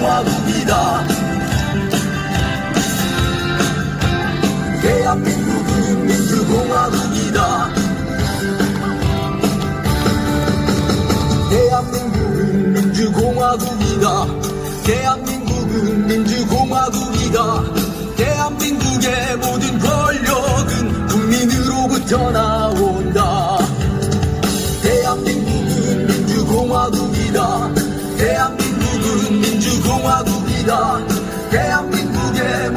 민주공화국이다. 대한민국은 민주공화국이다. 대한민국은 민주공화국이다. 대한민국은 민주공화국이다. 대한민국의 모든 권력은 국민으로부터 나온다. 대한민국은 민주공화국이다. 대한민국은 대한민국의